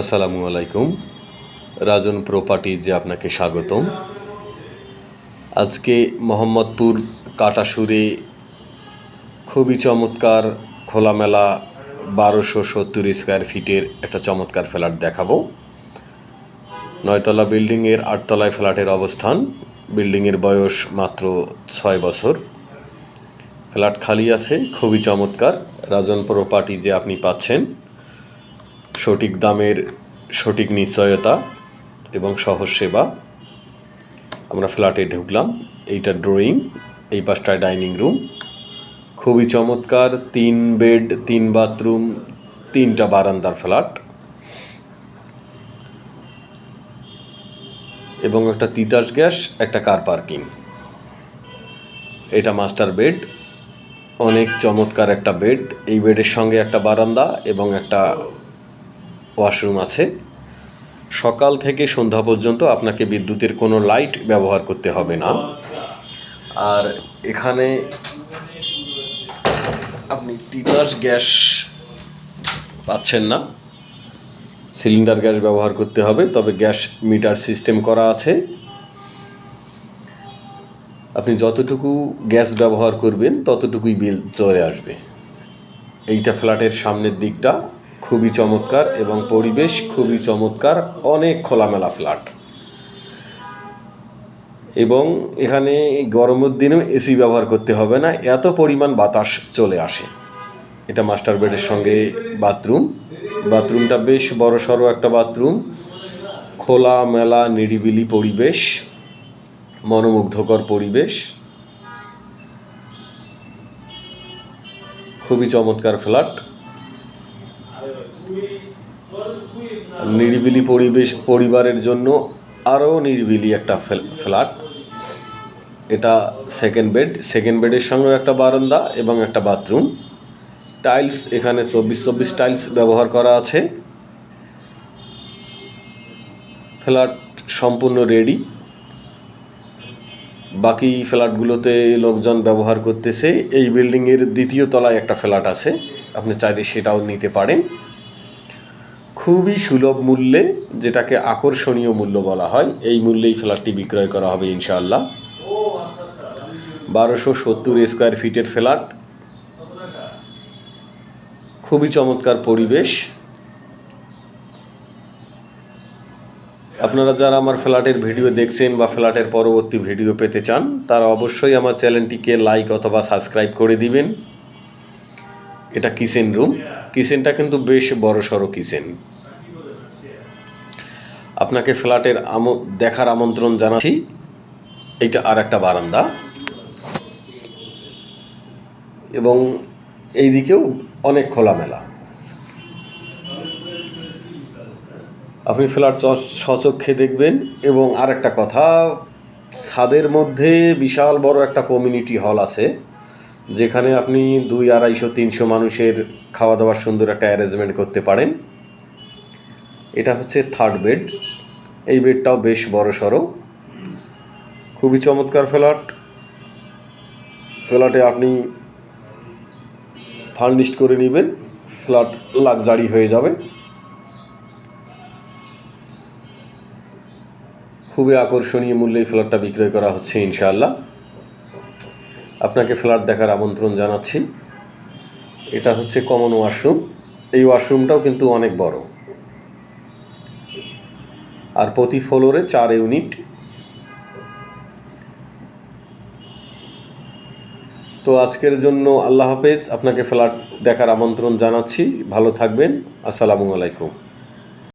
আসসালামু আলাইকুম। রাজন প্রপার্টিজে আপনাকে স্বাগতম। আজকে মোহাম্মদপুর কাটাসুরে খুবই চমৎকার খোলামেলা বারোশো সত্তর স্কোয়ার ফিটের একটা চমৎকার ফ্ল্যাট দেখাবো। নয়তলা বিল্ডিংয়ের আটতলায় ফ্ল্যাটের অবস্থান। বিল্ডিংয়ের বয়স মাত্র ছয় বছর। ফ্ল্যাট খালি আছে, খুবই চমৎকার। রাজন প্রপার্টিজে আপনি পাচ্ছেন। সঠিক দামের সঠিক নিশ্চয়তা এবং সহজ সেবা আমরা ফ্ল্যাটে ঢুকলাম, এইটা ড্রয়িং, এই পাশটায় ডাইনিং রুম। খুবই চমৎকার, তিন বেড, তিন বাথরুম, তিনটা বারান্দার ফ্ল্যাট। এবং একটা তিতাস গ্যাস, একটা কার পার্কিং। এটা মাস্টার বেড, অনেক চমৎকার একটা বেড। এই বেডের সঙ্গে একটা বারান্দা এবং একটা ওয়াশরুম আছে। সকাল থেকে সন্ধ্যা পর্যন্ত আপনাকে বিদ্যুতের কোনো লাইট ব্যবহার করতে হবে না। আর এখানে আপনি তিতাস গ্যাস পাচ্ছেন না। সিলিন্ডার গ্যাস ব্যবহার করতে হবে, তবে গ্যাস মিটার সিস্টেম করা আছে। আপনি যতটুকু গ্যাস ব্যবহার করবেন, ততটুকুই বিল চলে আসবে। এইটা ফ্ল্যাটের সামনের দিকটা। খুবই চমৎকার এবং পরিবেশ খুবই চমৎকার, অনেক খোলামেলা ফ্ল্যাট। এবং এখানে গরমের দিনেও এসি ব্যবহার করতে হবে না, এত পরিমাণ বাতাস চলে আসে। এটা মাস্টার বেডের সঙ্গে বাথরুম। বাথরুমটা বেশ বড় সড়ো একটা বাথরুম। খোলা মেলা নিরিবিলি পরিবেশ, মনোমুগ্ধকর পরিবেশ। খুবই চমৎকার ফ্ল্যাট। নিরিবিলি পরিবেশ পরিবারের জন্য আরও নিরিবিলি একটা ফ্ল্যাট। এটা সেকেন্ড বেড সেকেন্ড বেডের সঙ্গেও একটা বারান্দা এবং একটা বাথরুম। টাইলস এখানে চব্বিশ চব্বিশ টাইলস ব্যবহার করা আছে। ফ্ল্যাট সম্পূর্ণ রেডি বাকি ফ্ল্যাটগুলোতে লোকজন ব্যবহার করতেছে। এই বিল্ডিংয়ের দ্বিতীয় তলায় একটা ফ্ল্যাট আছে। আপনি চাইলে সেটাও নিতে পারেন। খুবই সুলভ মূল্যে যেটাকে আকর্ষণীয় মূল্য বলা হয়, এই মূল্যেই ফ্ল্যাটটি বিক্রয় করা হবে ইনশাআল্লাহ। বারোশো সত্তর স্কোয়ার ফিটের ফ্ল্যাট। খুবই চমৎকার পরিবেশ। আপনারা যারা আমার ফ্ল্যাটের ভিডিও দেখছেন বা ফ্ল্যাটের পরবর্তী ভিডিও পেতে চান, তারা অবশ্যই আমার চ্যানেলটিকে লাইক অথবা সাবস্ক্রাইব করে দিবেন। এটা কিচেন রুম। কিচেনটা কিন্তু বেশ বড় সড়ো কিচেন। আপনাকে ফ্ল্যাটের আম, দেখার আমন্ত্রণ জানাচ্ছি। এটা আর একটা বারান্দা। এবং এই দিকেও অনেক খোলামেলা। আপনি ফ্ল্যাট সচক্ষে দেখবেন এবং আর একটা কথা, ছাদের মধ্যে বিশাল বড় একটা কমিউনিটি হল আছে। যেখানে আপনি দুই আড়াইশো, তিনশো মানুষের খাওয়া দাওয়ার সুন্দর একটা অ্যারেঞ্জমেন্ট করতে পারেন। এটা হচ্ছে থার্ড বেড এই বেডটাও বেশ বড় সড়ো খুবই চমৎকার ফ্ল্যাট ফ্ল্যাটে আপনি ফার্নিশড করে নেবেন। ফ্ল্যাট লাক্সারি হয়ে যাবে। খুবই আকর্ষণীয় মূল্যে এই ফ্ল্যাটটা বিক্রয় করা হচ্ছে ইনশাআল্লাহ। আপনাকে ফ্ল্যাট দেখার আমন্ত্রণ জানাচ্ছি। এটা হচ্ছে কমন ওয়াশরুম এই ওয়াশরুমটাও কিন্তু অনেক বড়। আর প্রতি ফ্লোরে চার ইউনিট তো আজকের জন্য আল্লাহ হাফেজ, আপনাকে ফ্ল্যাট দেখার আমন্ত্রণ জানাচ্ছি। ভালো থাকবেন। আসসালামু আলাইকুম।